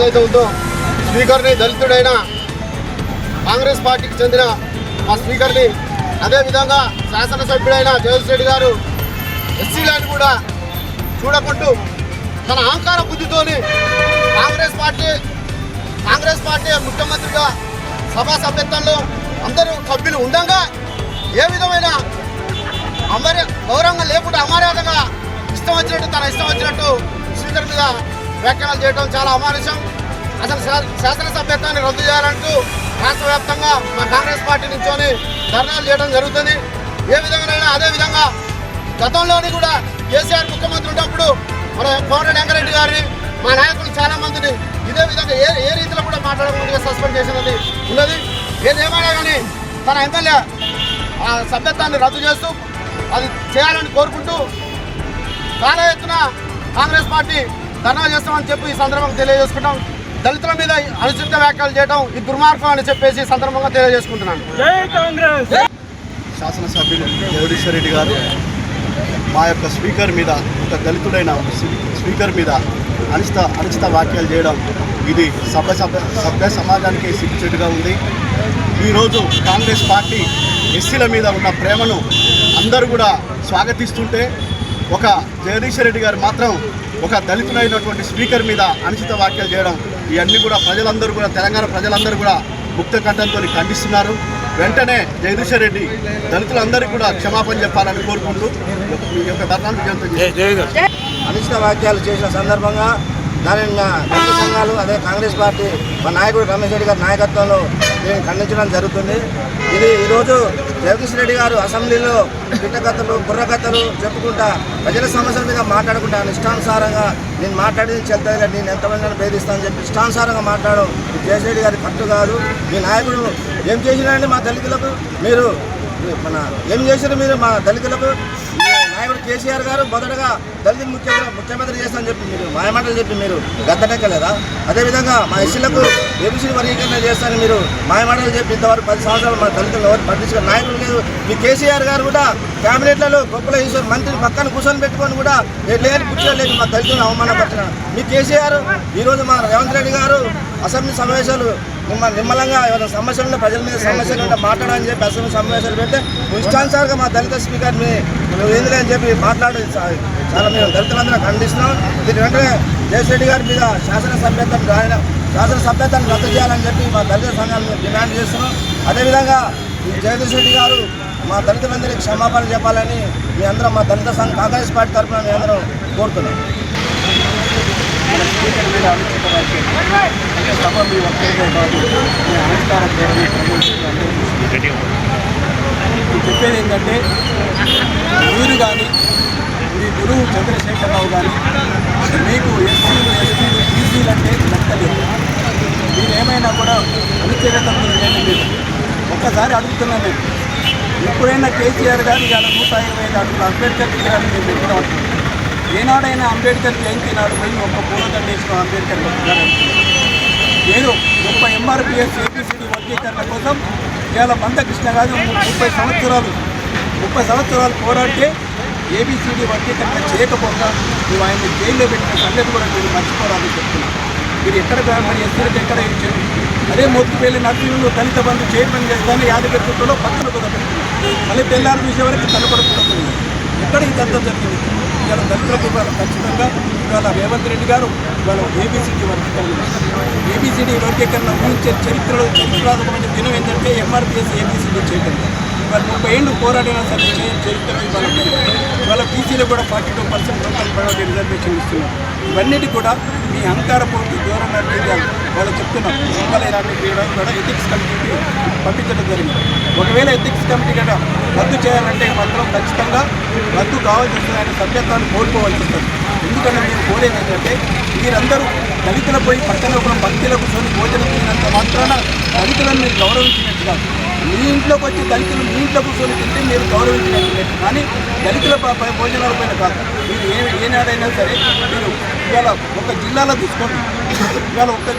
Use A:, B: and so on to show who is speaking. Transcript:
A: ఏదైతే ఉందో స్పీకర్ని దళితుడైన కాంగ్రెస్ పార్టీకి చెందిన మా స్పీకర్ని అదేవిధంగా శాసనసభ్యుడైన జగదీష్ రెడ్డి గారు ఎస్సీలను కూడా చూడకుంటూ తన అహంకార బుద్ధితోని కాంగ్రెస్ పార్టీ కాంగ్రెస్ పార్టీ ముఖ్యమంత్రిగా సభా సభ్యత్వంలో అందరూ సభ్యులు ఉండగా ఏ విధమైన అమర్య గౌరవంగా లేకుండా అమర్యాదగా ఇష్టం వచ్చినట్టు తన ఇష్టం వచ్చినట్టు స్పీకర్ మీద వ్యాఖ్యానాలు చేయడం చాలా అమానుషం. అసలు శా- శాసనసభ్యత్వాన్ని రద్దు చేయాలంటూ రాష్ట్ర వ్యాప్తంగా మా కాంగ్రెస్ పార్టీ నుంచొని ధర్నాలు చేయడం జరుగుతుంది. ఏ విధంగానైనా అదే విధంగా గతంలోని కూడా కేసీఆర్ ముఖ్యమంత్రి ఉన్నప్పుడు మన కోమరెడ్డి వెంకరెడ్డి గారిని మా నాయకులు చాలా మందిని ఇదే విధంగా ఏ ఏ రీతిలో కూడా మాట్లాడకుండా సస్పెండ్ చేసినది ఉన్నది. ఏదేమైనా కానీ తన ఎమ్మెల్యే ఆ సభ్యత్వాన్ని రద్దు చేస్తూ అది చేయాలని కోరుకుంటూ చాలా ఎత్తున కాంగ్రెస్ పార్టీ ధర్నా చేస్తామని చెప్పి ఈ సందర్భంగా తెలియజేసుకుంటాం. దళితుల మీద అనుచిత వ్యాఖ్యలు చేయడం ఈ దుర్మార్గం అని చెప్పేసి సందర్భంగా తెలియజేసుకుంటున్నాను.
B: జై కాంగ్రెస్!
C: శాసనసభ్యులు జగదీశ్వర్ రెడ్డి గారు మా యొక్క స్పీకర్ మీద ఒక దళితుడైన స్పీ- స్పీకర్ మీద అనిష్ట అనిష్ట వ్యాఖ్యలు చేయడం ఇది సభ్య సభ్య సభ్య సమాజానికి సిగ్గుచెట్టుగా ఉంది. ఈరోజు కాంగ్రెస్ పార్టీ ఎస్సీల మీద ఉన్న ప్రేమను అందరూ కూడా స్వాగతిస్తుంటే ఒక జగదీశ్వర్ రెడ్డి గారు మాత్రం ఒక దళితుడైనటువంటి స్పీకర్ మీద అనుచిత వ్యాఖ్యలు చేయడం ఇవన్నీ కూడా ప్రజలందరూ కూడా తెలంగాణ ప్రజలందరూ కూడా ముక్త కంఠంతో ఖండిస్తున్నారు వెంటనే జగదీశ్వర్ రెడ్డి దళితులందరికీ కూడా క్షమాపణ చెప్పాలని కోరుకుంటూ ఈ యొక్క చేస్తున్నారు.
D: అనిష్ట వ్యాఖ్యలు చేసిన సందర్భంగా దానిని నా సంఘాలు అదే కాంగ్రెస్ పార్టీ మా నాయకుడు రమేష్ రెడ్డి గారి నాయకత్వంలో దీన్ని ఖండించడం జరుగుతుంది. ఇది ఈరోజు జగదీష్ రెడ్డి గారు అసెంబ్లీలో పిట్టకథలు బుర్రకథలు చెప్పుకుంటా ప్రజల సమస్యల మీద మాట్లాడుకుంటా ఇష్టానుసారంగా నేను మాట్లాడేది చెప్తాను నేను ఎంతమంది భేదిస్తానని చెప్పి ఇష్టానుసారంగా మాట్లాడడం ఈ జగదీష్ రెడ్డి గారి కట్టు కాదు. మీ నాయకుడు ఏం చేసినారండి మా దళితులకు? మీరు మన ఏం చేశారు మీరు మా దళితులకు? నాయకుడు కేసీఆర్ గారు మొదటగా దళిత ముఖ్యమంత్రి ముఖ్యమంత్రి చేస్తానని చెప్పి మీరు మాయమాటలు చెప్పి మీరు గద్దెనెక్కలేదా? అదేవిధంగా మా ఎస్సీలకు ఏబీసీ వర్గీకరణ చేస్తానని మీరు మాయమాటలు చెప్పి ఇంతవరకు పది సంవత్సరాలు మా దళితులు ఎవరు పట్టించుకున్న నాయకులు లేదు మీ కేసీఆర్ గారు కూడా క్యాబినెట్లలో గొప్పల ఈశ్వర్ మంత్రి పక్కన కూర్చొని పెట్టుకొని కూడా లేని కూర్చోలేదు మా దళితులను అవమానపరిచిన మీ కేసీఆర్ ఈరోజు మా రేవంత్ రెడ్డి గారు అసెంబ్లీ సమావేశాలు నిమ్మ నిమ్మలంగా ఏమైనా సమస్యలు ఉంటే ప్రజల మీద సమస్యలు ఉంటే మాట్లాడని చెప్పి అసెంబ్లీ సమావేశాలు పెడితే ఇష్టానుసారిగా మా దళిత స్పీకర్ని నువ్వు ఎందుకు చెప్పి మాట్లాడేది చా- చాలా మేము దళితులందరూ ఖండిస్తున్నాం. దీని వెంటనే జయశ్రెడ్డి గారి మీద శాసన సభ్యత్వం ఆయన శాసన సభ్యత్వాన్ని రద్దు చేయాలని చెప్పి మా దళిత సంఘాలను డిమాండ్ చేస్తున్నాం. అదేవిధంగా ఈ జగదీష్ రెడ్డి గారు మా దళితులందరికీ క్షమాపణ చెప్పాలని మీ అందరం మా దళిత సంఘ కాంగ్రెస్ పార్టీ తరఫున మీ అందరం కోరుతున్నాం.
C: సభ మీ కాదు మీ
B: చెప్పేది ఏంటంటే మీరు కానీ గురువు చంద్రశేఖరరావు కానీ మీకు ఎస్సీలు ఎస్టీలు బీసీలు అంటే లెక్కలేదు మీరు ఏమైనా కూడా అనుచర్యత లేదు. ఒక్కసారి అడుగుతున్నాను నేను. ఎప్పుడైనా కేసీఆర్ గారు ఇవాళ నూట ఇరవై ఐదు అడుగులు అంబేద్కర్ విగ్రహాన్ని నేను పెట్టినాం ఏనాడైనా అంబేద్కర్ జయంతి నాడు పోయి ఒక పూలదండ వేసిన అంబేద్కర్ విగ్రహాన్ని నేను గొప్ప ఎంఆర్పిఎస్ ఏపీసీడీ వర్గీకరణ కోసం ఇవాళ మందకృష్ణ గారు ముప్పై సంవత్సరాలు ముప్పై సంవత్సరాలు పోరాడితే ఏబిసిడి వర్గీకరణ చేయకపోగా నువ్వు ఆయన జైల్లో పెట్టిన సంగతి కూడా మీరు మర్చిపోరాదని చెప్తున్నాను మీరు ఎక్కడ మరి ఎస్సీలకు ఎక్కడ ఇచ్చారు అదే మొత్తుపల్లి నర్సింగ్లో దళిత బంధు చైర్మన్ చేస్తాను యాదగిరి చుట్టూలో పక్కన కూడా పెట్టినారు మళ్ళీ తెల్లారి చూసే వరకు తలపడుకుంటుంది ఎక్కడ ఇదంతా జరిగింది? ఇవాళ దళితులకు ఇవాళ ఖచ్చితంగా ఇవాళ రేవంత్ రెడ్డి గారు ఇవాళ ఏబీసీడీ వర్గీకరణ. ఏబీసీడీ వర్గీకరణ ఊహించే చరిత్రలో చరిత్రాత్మకమైన దినం ఏంటంటే ఎంఆర్పిఎస్ ఏబీసీడీ చేయడం ఇవాళ ముప్పై ఏళ్ళు పోరాడినా సరే చే- చరిత్ర ఇవాళ లేదు. ఇవాళ బీసీలో కూడా ఫార్టీ టూ పర్సెంట్ రూపాయలు ప్రొడక్ట్ రిజర్వేషన్ ఇస్తున్నారు ఇవన్నీ కూడా మీ అహంకారపూర్తి దూరంగా చేయాలి వాళ్ళు చెప్తున్నాం ఇవ్వలేరాన్ని కూడా ఎథిక్స్ కమిటీకి పంపించడం జరిగింది. ఒకవేళ ఎథిక్స్ కమిటీ కూడా రద్దు చేయాలంటే మాత్రం ఖచ్చితంగా రద్దు కావాల్సి వస్తుంది ఆయన సభ్యత్వాన్ని కోల్పోవాల్సి వస్తుంది. ఎందుకంటే మేము కోరేది ఏంటంటే మీరందరూ దళితుల పోయి పట్టణ భక్తులకు భక్తుల భోజనం తినంత మాత్రాన దళితులను మీరు గౌరవించినట్టు కాదు మీ ఇంట్లోకి వచ్చి దళితులు మీ ఇంట్లో కూర్చొని తింటే మీరు గౌరవించినట్టు కానీ దళితుల భోజనాల పైన కాదు. మీరు ఏ ఏనాడైనా సరే మీరు ఇవాళ ఒక జిల్లాలో తీసుకోండి. ఇవాళ ఒక